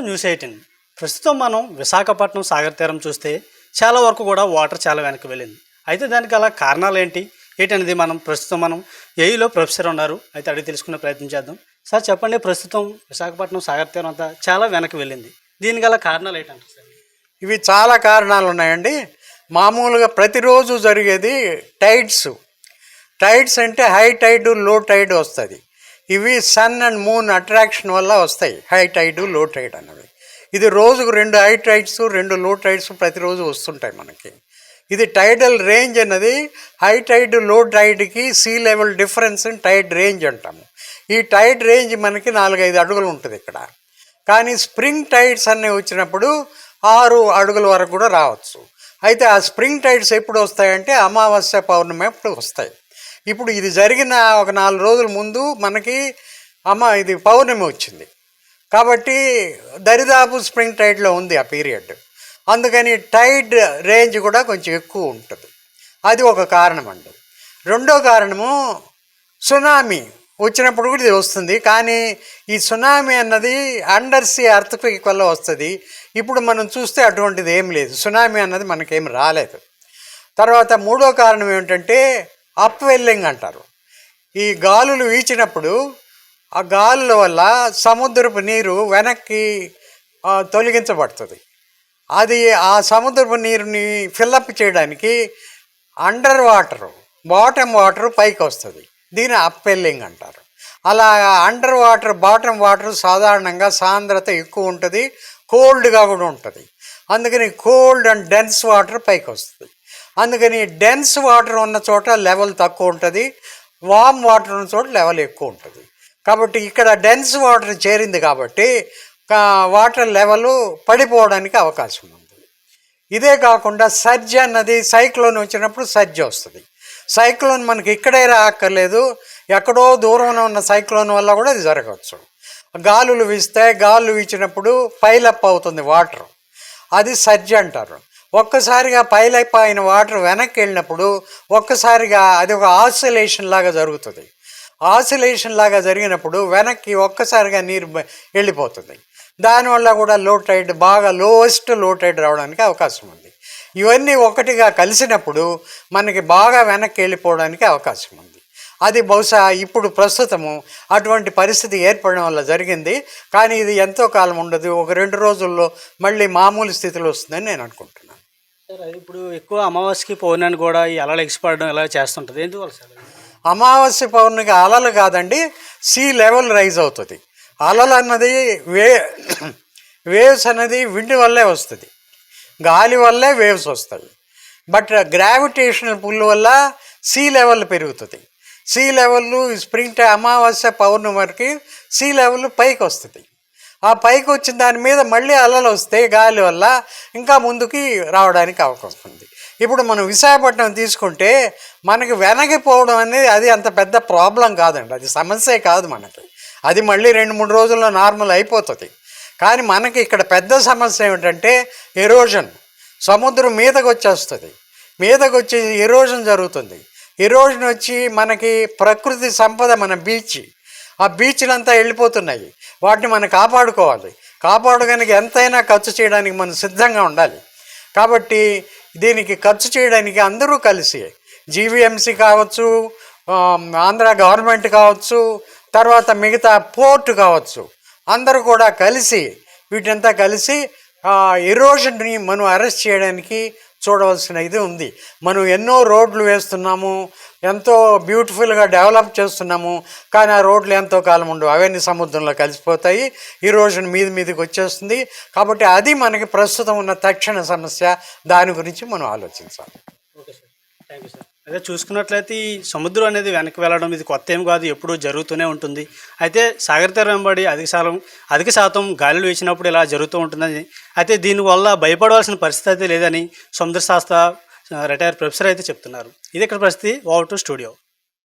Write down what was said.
News eighteen. ప్రస్తుతం మనం విశాఖపట్నం సాగర్ తీరం చూస్తే చాలా వరకు కూడా వాటర్ చాలా వెనక్కి వెళ్ళింది. అయితే దానికి అలా కారణాలు ఏంటి? ఏంటనేది మనం ప్రస్తుతం మనం ఏఈలో ప్రొఫెసర్ ఉన్నారు. అయితే అడిగి తెలుసుకునే ప్రయత్నం చేద్దాం. సార్ చెప్పండి ప్రస్తుతం విశాఖపట్నం సాగర్ తీరం అంతా చాలా వెనక్కి వెళ్ళింది. దీనికి గల కారణాలు ఏంటంటారు సార్? ఇవి చాలా కారణాలు ఉన్నాయండి. మామూలుగా ప్రతిరోజు జరిగేది టైడ్స్. టైడ్స్ అంటే హై టైడ్లో టైడ్ వస్తుంది. ఇవి సన్ అండ్ మూన్ అట్రాక్షన్ వల్ల వస్తాయి. హై టైడ్లో టైడ్ అనేవి. ఇది రోజుకు రెండు హై టైడ్స్ రెండు లో టైడ్స్ ప్రతిరోజు వస్తుంటాయి మనకి. ఇది టైడల్ రేంజ్ అన్నది హై టైడ్లో టైడ్కి sea level difference tide range అంటాము. ఈ టైడ్ రేంజ్ మనకి నాలుగైదు అడుగులు ఉంటుంది ఇక్కడ. కానీ స్ప్రింగ్ టైడ్స్ అనేవి వచ్చినప్పుడు ఆరు అడుగుల వరకు కూడా రావచ్చు. అయితే ఆ స్ప్రింగ్ టైడ్స్ ఎప్పుడు వస్తాయంటే అమావాస్య పౌర్ణమి అప్పుడు వస్తాయి. ఇప్పుడు ఇది జరిగిన ఒక నాలుగు రోజుల ముందు మనకి అమ్మ ఇది పౌర్ణమి వచ్చింది. కాబట్టి దరిదాపు స్ప్రింగ్ టైడ్లో ఉంది ఆ పీరియడ్. అందుకని టైడ్ రేంజ్ కూడా కొంచెం ఎక్కువ ఉంటుంది. అది ఒక కారణం అండి రెండో కారణము సునామీ వచ్చినప్పుడు కూడా ఇది వస్తుంది. కానీ ఈ సునామీ అన్నది అండర్ సీ అర్థక్వేక్ వల్ల వస్తుంది. ఇప్పుడు మనం చూస్తే అటువంటిది ఏం లేదు. సునామీ అన్నది మనకేం రాలేదు. తర్వాత మూడో కారణం ఏమిటంటే అప్వెల్లింగ్ అంటారు ఈ గాలులు వీచినప్పుడు ఆ గాలుల వల్ల సముద్రపు నీరు వెనక్కి తొలగించబడుతుంది. అది ఆ సముద్రపు నీరుని ఫిల్అప్ చేయడానికి అండర్ వాటర్ బాటమ్ వాటర్ పైకి వస్తుంది దీని అప్పెల్లింగ్ అంటారు అలా అండర్ వాటర్ బాటమ్ వాటర్ సాధారణంగా సాంద్రత ఎక్కువ ఉంటుంది కోల్డ్గా కూడా ఉంటుంది. అందుకని కోల్డ్ అండ్ డెన్స్ వాటర్ పైకి వస్తుంది అందుకని డెన్స్ వాటర్ ఉన్న చోట లెవెల్ తక్కువ ఉంటుంది వామ్ వాటర్ ఉన్న చోట లెవెల్ ఎక్కువ ఉంటుంది. కాబట్టి ఇక్కడ డెన్స్ వాటర్ చేరింది కాబట్టి వాటర్ లెవెల్ పడిపోవడానికి అవకాశం ఉంది. ఇదే కాకుండా సర్జ్ అన్నది సైక్లోన్ వచ్చినప్పుడు సర్జ్ వస్తుంది. సైక్లోన్ మనకి ఇక్కడే రాక్కర్లేదు ఎక్కడో దూరంలో ఉన్న సైక్లోన్ వల్ల కూడా అది జరగవచ్చు. గాలులు వీస్తే గాలులు వీచినప్పుడు పైలప్ అవుతుంది వాటర్ అది సర్జ్ అంటారు. ఒక్కసారిగా పైలైపోయిన అయిన వాటర్ వెనక్కి వెళ్ళినప్పుడు ఒక్కసారిగా అది ఒక ఆసిలేషన్ లాగా జరుగుతుంది. ఆసిలేషన్ లాగా జరిగినప్పుడు వెనక్కి ఒక్కసారిగా నీరు వెళ్ళిపోతుంది. దానివల్ల కూడా లో టైడ్ బాగా లోయెస్ట్లో టైడ్ రావడానికి అవకాశం ఉంది. ఇవన్నీ ఒకటిగా కలిసినప్పుడు మనకి బాగా వెనక్కి వెళ్ళిపోవడానికి అవకాశం ఉంది. అది బహుశా ఇప్పుడు ప్రస్తుతము అటువంటి పరిస్థితి ఏర్పడడం వల్ల జరిగింది. కానీ ఇది ఎంతో కాలం ఉండదు. ఒక రెండు రోజుల్లో మళ్ళీ మామూలు స్థితిలో వస్తుందని నేను అనుకుంటున్నాను. సార్ అది ఇప్పుడు ఎక్కువ అమావాస్యకి పౌర్ణమి కూడా ఈ అలలు ఎగిసిపడడం ఇలా చేస్తుంటుంది. ఎందువల్ల సార్ అమావాస్య పౌర్ణమికి అలలు కాదండి సీ లెవెల్ రైజ్ అవుతుంది. అలలు అన్నది వే వేవ్స్ అనేది విండ్ వల్లే వస్తుంది. గాలి వల్లే వేవ్స్ వస్తాయి బట్ గ్రావిటేషనల్ పుల్ వల్ల సీ లెవెల్ పెరుగుతుంది. సీ లెవెల్ స్ప్రింగ్ అమావాస్య పౌర్ణమి వరకు సీ లెవెల్ పైకి వస్తుంది. ఆ పైకి వచ్చిన దాని మీద మళ్ళీ అలలు వస్తే గాలి వల్ల ఇంకా ముందుకి రావడానికి అవకాశం ఉంది. ఇప్పుడు మనం విశాఖపట్నం తీసుకుంటే మనకి వెనగిపోవడం అనేది అది అంత పెద్ద ప్రాబ్లం కాదండి. అది సమస్యే కాదు మనకి. అది మళ్ళీ రెండు మూడు రోజుల్లో నార్మల్ అయిపోతుంది. కానీ మనకి ఇక్కడ పెద్ద సమస్య ఏమిటంటే ఎరోజన్ సముద్రం మీదకు వచ్చేస్తుంది. మీదకు వచ్చి ఎరోజన్ జరుగుతుంది. ఎరోజన్ వచ్చి మనకి ప్రకృతి సంపద మన బీచ్. ఆ బీచ్లంతా వెళ్ళిపోతున్నాయి. వాటిని మనం కాపాడుకోవాలి. కాపాడడానికి ఎంతైనా ఖర్చు చేయడానికి మనం సిద్ధంగా ఉండాలి. కాబట్టి దీనికి ఖర్చు చేయడానికి అందరూ కలిసి జీవీఎంసీ కావచ్చు ఆంధ్ర గవర్నమెంట్ కావచ్చు తర్వాత మిగతా పోర్ట్ కావచ్చు అందరూ కూడా కలిసి వీటంతా కలిసి ఎరోషన్ని మనం అరెస్ట్ చేయడానికి చూడవలసిన ఇది ఉంది. మనం ఎన్నో రోడ్లు వేస్తున్నాము ఎంతో బ్యూటిఫుల్గా డెవలప్ చేస్తున్నాము కానీ ఆ రోడ్లు ఎంతో కాలం ఉండవు. అవన్నీ సముద్రంలో కలిసిపోతాయి. ఈ రోజున మీద మీదకి వచ్చేస్తుంది. కాబట్టి అది మనకి ప్రస్తుతం ఉన్న తక్షణ సమస్య. దాని గురించి మనం ఆలోచించాలి. Okay sir. Thank you sir. అదే చూసుకున్నట్లయితే ఈ సముద్రం అనేది వెనక్కి వెళ్ళడం ఇది కొత్త ఏం కాదు ఎప్పుడూ జరుగుతూనే ఉంటుంది. అయితే సాగర తీరం వెంబడి అధిక శాతం అధిక శాతం గాలులు వేసినప్పుడు ఇలా జరుగుతూ ఉంటుందని అయితే దీనివల్ల భయపడవలసిన పరిస్థితి అయితే లేదని సముద్రశాస్త్ర రిటైర్ ప్రొఫెసర్ అయితే చెప్తున్నారు. ఇది ఇక్కడ పరిస్థితి? Over to studio.